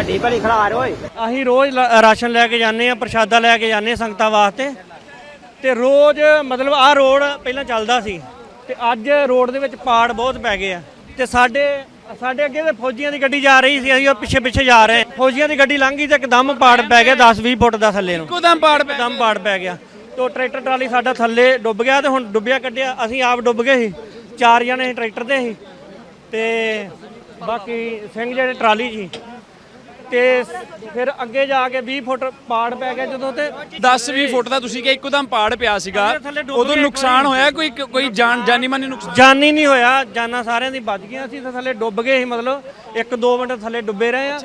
ਢਾਡੀ ਭਲੀ ਖਲਾਰ ਓਏ। ਅਸੀਂ ਰੋਜ਼ ਲ- ਰਾਸ਼ਨ ਲੈ ਕੇ ਜਾਂਦੇ ਆ ਪ੍ਰਸ਼ਾਦਾ ਲੈ ਕੇ ਜਾਂਦੇ ਆ ਸੰਗਤਾਂ ਵਾਸਤੇ। ਤੇ ਰੋਜ਼ ਮਤਲਬ ਆਹ ਰੋਡ ਪਹਿਲਾਂ ਚੱਲਦਾ ਸੀ ਤੇ ਅੱਜ ਰੋਡ ਦੇ ਵਿੱਚ ਪਾੜ ਬਹੁਤ ਪੈ ਗਏ ਆ। ਤੇ ਸਾਡੇ ਸਾਡੇ ਅੱਗੇ ਤੇ ਫੌਜੀਆਂ ਦੀ ਗੱਡੀ ਜਾ ਰਹੀ ਸੀ ਅਸੀਂ ਉਹ ਪਿੱਛੇ ਪਿੱਛੇ ਜਾ ਰਹੇ ਹਾਂ। ਫੌਜੀਆਂ ਦੀ ਗੱਡੀ ਲੰਘੀ ਤੇ ਇੱਕਦਮ ਪਾੜ ਪੈ ਗਿਆ 10 20 ਫੁੱਟ ਦਾ ਥੱਲੇ ਨੂੰ। ਇੱਕੋ ਦਮ ਪਾੜ ਪੈ ਇੱਕਦਮ ਪਾੜ ਪੈ ਗਿਆ। ਤੋ ਟਰੈਕਟਰ ਟਰਾਲੀ ਸਾਡਾ ਥੱਲੇ ਡੁੱਬ ਗਿਆ ਤੇ ਹੁਣ ਡੁੱਬਿਆ ਕੱਢਿਆ। ਅਸੀਂ ਆਪ ਡੁੱਬ ਗਏ ਸੀ। ਚਾਰ ਜਣੇ ਸੀ ਟਰੈਕਟਰ ਤੇ ਸੀ। ਤੇ ਬਾਕੀ ਸਿੰਘ ਜਿਹੜੇ ਟਰਾਲੀ ਸੀ ਤੇ ਫਿਰ ਅੱਗੇ ਜਾ ਕੇ 20 ਫੁੱਟ ਪਾੜ ਪੈ ਗਿਆ ਜਦੋਂ ਤੇ 10 20 ਫੁੱਟ ਦਾ ਤੁਸੀਂ ਕਿ ਇੱਕੋ ਦਮ ਪਾੜ ਪਿਆ ਸੀਗਾ। ਉਦੋਂ ਨੁਕਸਾਨ ਹੋਇਆ ਕੋਈ ਕੋਈ ਜਾਨ ਜਾਨੀ ਮਾਨੀ ਨੁਕਸਾਨ? ਜਾਨੀ ਨਹੀਂ ਹੋਇਆ ਜਾਨਾਂ ਸਾਰਿਆਂ ਦੀ ਬਚ ਗਈਆਂ ਸੀ ਤੇ ਥੱਲੇ ਡੁੱਬ ਗਏ ਸੀ ਮਤਲਬ। ਇੱਕ ਦੋ ਮਿੰਟ ਥੱਲੇ ਡੁੱਬੇ ਰਹੇ ਆ।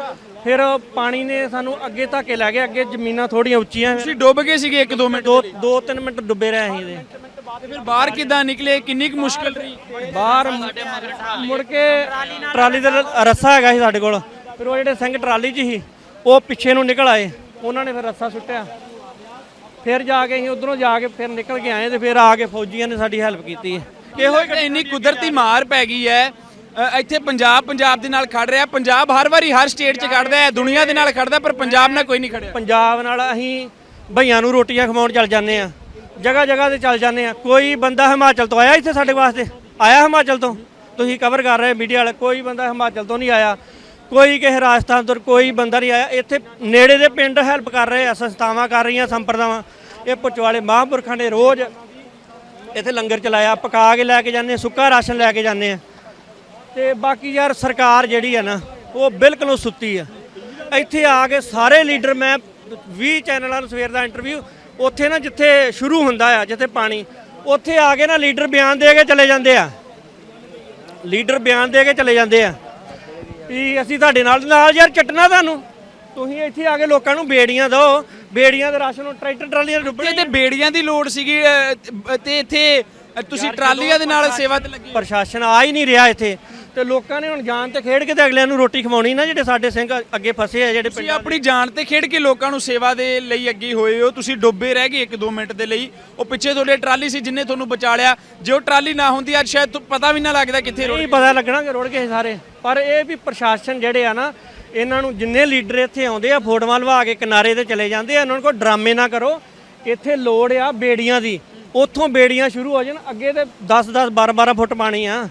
ਫਿਰ ਪਾਣੀ ਨੇ ਸਾਨੂੰ ਅੱਗੇ ਧੱਕੇ ਲੈ ਗਏ ਅੱਗੇ ਜ਼ਮੀਨਾਂ ਥੋੜੀਆਂ ਉੱਚੀਆਂ ਤੁਸੀਂ ਡੁੱਬ ਗਏ ਸੀਗੇ 1 2 ਮਿੰਟ ਦੋ ਦੋ ਤਿੰਨ ਮਿੰਟ ਡੁੱਬੇ ਰਹੇ ਇਹਦੇ। ਤੇ ਫਿਰ ਬਾਹਰ ਕਿੱਦਾਂ ਨਿਕਲੇ? ਕਿੰਨੀ ਕੁ ਮੁਸ਼ਕਲ ਰਹੀ? ਬਾਹਰ ਮੁੜ ਕੇ ਟਰਾਲੀ ਦਾ ਰੱਸਾ ਹੈਗਾ ਸੀ ਸਾਡੇ ਕੋਲ। ਫਿਰ ਉਹ ਜਿਹੜੇ ਸਿੰਘ ਟਰਾਲੀ 'ਚ ਸੀ ਉਹ ਪਿੱਛੇ ਨੂੰ ਨਿਕਲ ਆਏ। ਉਹਨਾਂ ਨੇ ਫਿਰ ਰੱਸਾ ਸੁੱਟਿਆ। ਫਿਰ ਜਾ ਕੇ ਅਸੀਂ ਉਧਰੋਂ ਜਾ ਕੇ ਫਿਰ ਨਿਕਲ ਕੇ ਆਏ ਤੇ ਫਿਰ ਆ ਕੇ ਫੌਜੀਆਂ ਨੇ ਸਾਡੀ ਹੈਲਪ ਕੀਤੀ ਇਹੋ ਹੀ ਇੰਨੀ ਕੁਦਰਤੀ ਮਾਰ ਪੈ ਗਈ ਹੈ। ਅ, ਇੱਥੇ ਪੰਜਾਬ ਪੰਜਾਬ ਦੇ ਨਾਲ ਖੜ ਰਿਹਾ। ਪੰਜਾਬ ਹਰ ਵਾਰੀ ਹਰ ਸਟੇਟ 'ਚ ਖੜਦਾ ਹੈ ਦੁਨੀਆ ਦੇ ਨਾਲ ਖੜਦਾ ਪਰ ਪੰਜਾਬ ਨਾਲ ਕੋਈ ਨਹੀਂ ਖੜਿਆ। ਪੰਜਾਬ ਨਾਲ ਅਸੀਂ ਭਈਆਂ ਨੂੰ ਰੋਟੀਆਂ ਖਵਾਉਣ ਚੱਲ ਜਾਂਦੇ ਆ ਜਗ੍ਹਾ ਜਗ੍ਹਾ ਤੇ ਚੱਲ ਜਾਂਦੇ ਆ ਕੋਈ ਬੰਦਾ ਹਿਮਾਚਲ ਤੋਂ ਆਇਆ ਇੱਥੇ ਸਾਡੇ ਵਾਸਤੇ? ਆਇਆ ਹਿਮਾਚਲ ਤੋਂ? ਤੁਸੀਂ ਕਵਰ ਕਰ ਰਹੇ ਮੀਡੀਆ ਵਾਲੇ ਕੋਈ ਬੰਦਾ ਹਿਮਾਚਲ ਤੋਂ ਨਹੀਂ ਆਇਆ। ਕੋਈ ਕਿਸੇ ਰਾਜਸਥਾਨ ਤੋਂ ਕੋਈ ਬੰਦਾ ਨਹੀਂ ਆਇਆ। ਇੱਥੇ ਨੇੜੇ ਦੇ ਪਿੰਡ ਹੈਲਪ ਕਰ ਰਹੇ ਆ, ਸੰਸਥਾਵਾਂ ਕਰ ਰਹੀਆਂ, ਸੰਪਰਦਾਵਾਂ। ਇਹ ਪੁਚਵਾਲੇ ਮਹਾਂਪੁਰਖਾਂ ਨੇ ਰੋਜ਼ ਇੱਥੇ ਲੰਗਰ ਚਲਾਇਆ। ਪਕਾ ਕੇ ਲੈ ਕੇ ਜਾਂਦੇ ਸੁੱਕਾ ਰਾਸ਼ਨ ਲੈ ਕੇ ਜਾਂਦੇ ਆ। ਤੇ ਬਾਕੀ ਯਾਰ ਸਰਕਾਰ ਜਿਹੜੀ ਆ ਨਾ, ਉਹ ਬਿਲਕੁਲ ਉਹ ਸੁੱਤੀ ਆ। ਇੱਥੇ ਆ ਕੇ ਸਾਰੇ ਲੀਡਰ, ਮੈਂ 20 ਚੈਨਲਾਂ ਨੂੰ ਸਵੇਰ ਦਾ ਇੰਟਰਵਿਊ ਉੱਥੇ ਨਾ ਜਿੱਥੇ ਸ਼ੁਰੂ ਹੁੰਦਾ ਆ, ਜਿੱਥੇ ਪਾਣੀ, ਉੱਥੇ ਆ ਕੇ ਨਾ ਲੀਡਰ ਬਿਆਨ ਦੇ ਕੇ ਚਲੇ ਜਾਂਦੇ ਆ। ਲੀਡਰ ਬਿਆਨ ਦੇ ਕੇ ਚਲੇ ਜਾਂਦੇ ਆ। ਵੀ ਅਸੀਂ ਤੁਹਾਡੇ ਨਾਲ ਨਾਲ ਯਾਰ ਚਟਣਾ ਤੁਹਾਨੂੰ। ਤੁਸੀਂ ਇੱਥੇ ਆ ਕੇ ਲੋਕਾਂ ਨੂੰ ਬੇੜੀਆਂ ਦਿਓ। ਬੇੜੀਆਂ ਦੇ ਰਾਸ਼ਨ ਨੂੰ ਟਰੈਕਟਰ ਟਰਾਲੀਆਂ ਤੇ ਡੁੱਬਣੇ। ਤੇ ਬੇੜੀਆਂ ਦੀ ਲੋੜ ਸੀਗੀ ਤੇ- ਇੱਥੇ ਤੁਸੀਂ ਟਰਾਲੀਆਂ ਦੇ ਨਾਲ ਸੇਵਾ ਤੇ ਲੱਗੇ ਪ੍ਰਸ਼ਾਸਨ ਆ ਹੀ ਨਹੀਂ ਰਿਹਾ ਇੱਥੇ। ਤੇ ਲੋਕਾਂ ਨੇ ਹੁਣ ਜਾਨ ਤੇ ਖੇਡ ਕੇ ਤੇ ਅਗਲਿਆਂ ਨੂੰ ਰੋਟੀ ਖਵਾਉਣੀ ਨਾ ਜਿਹੜੇ ਸਾਡੇ ਸਿੰਘ ਅੱਗੇ ਫਸੇ ਆ ਜਿਹੜੇ ਤੁਸੀਂ ਆਪਣੀ ਜਾਨ ਤੇ ਖੇਡ ਕੇ ਲੋਕਾਂ ਨੂੰ ਸੇਵਾ ਦੇ ਲਈ ਅੱਗੇ ਹੋਏ ਹੋ। ਤੁਸੀਂ ਡੁੱਬੇ ਰਹਿ ਗਏ 1-2 ਮਿੰਟ ਦੇ ਲਈ। ਉਹ ਪਿੱਛੇ ਤੁਹਾਡੇ ਟਰਾਲੀ ਸੀ ਜਿੰਨੇ ਤੁਹਾਨੂੰ ਬਚਾ ਲਿਆ। ਜੇ ਉਹ ਟਰਾਲੀ ਨਾ ਹੁੰਦੀ ਅੱਜ ਸ਼ਾਇਦ ਤੁਹਾਨੂੰ ਪਤਾ ਵੀ ਨਾ ਲੱਗਦਾ ਕਿੱਥੇ ਰੁੜ ਨਹੀਂ ਪਤਾ ਲੱਗਣਾ ਕਿ ਰੁੜ ਗਏ ਸਾਰੇ। ਪਰ ਇਹ ਵੀ ਪ੍ਰਸ਼ਾਸਨ ਜਿਹੜੇ ਆ ਨਾ ਇਹਨਾਂ ਨੂੰ ਜਿੰਨੇ ਲੀਡਰ ਇੱਥੇ ਆਉਂਦੇ ਆ ਫੋਟੋਆਂ ਲਵਾ ਕੇ ਕਿਨਾਰੇ ਤੇ ਚਲੇ ਜਾਂਦੇ ਆ ਇਹਨਾਂ ਨੂੰ ਕੋਈ ਡਰਾਮੇ ਨਾ ਕਰੋ। ਇੱਥੇ ਲੋੜ ਆ ਬੇੜੀਆਂ ਦੀ। ਉੱਥੋਂ ਬੇੜੀਆਂ ਸ਼ੁਰੂ ਹੋ ਜਾਣ ਅੱਗੇ ਤੇ 10 10 12 12 ਫੁੱਟ ਪਾਣੀ ਆ।